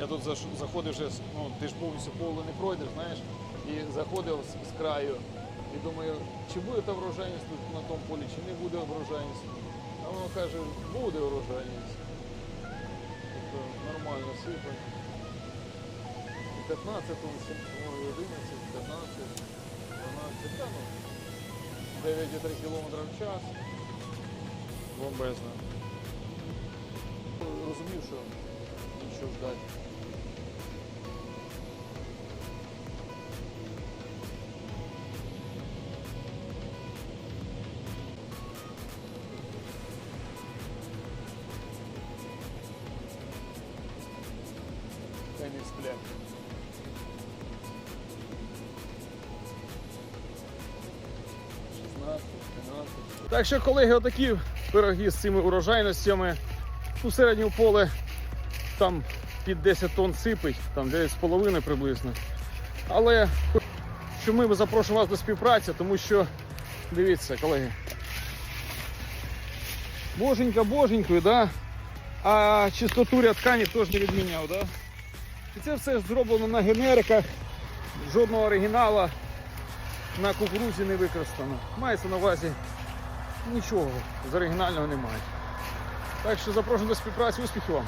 Я тут заходив вже, ну ти ж повністю поле не пройдеш, знаєш, і заходив з, з краю і думаю, чи буде та врожайність тут на тому полі, чи не буде врожайність. А воно каже, буде врожайність. Тобто нормально сипе. І 15 тонн, сім- ой, 11, 15, 12, та ну, 9,3 км в час. Бомбезно. Розумів, що нічого ждати. Хай не. Так що, колеги, отакі пироги з цими урожайностями. У середньому поле там під 10 тонн сипить, там 9,5 приблизно. Але що ми запрошуємо вас до співпраці, тому що дивіться, колеги. Боженька боженькою, да? а чистоту рядкані теж не відміняв. Да? І це все зроблено на генериках, жодного оригіналу на кукурузі не використано. Мається на увазі нічого з оригінального немає. Так що запрошую до співпраці, успіхів вам!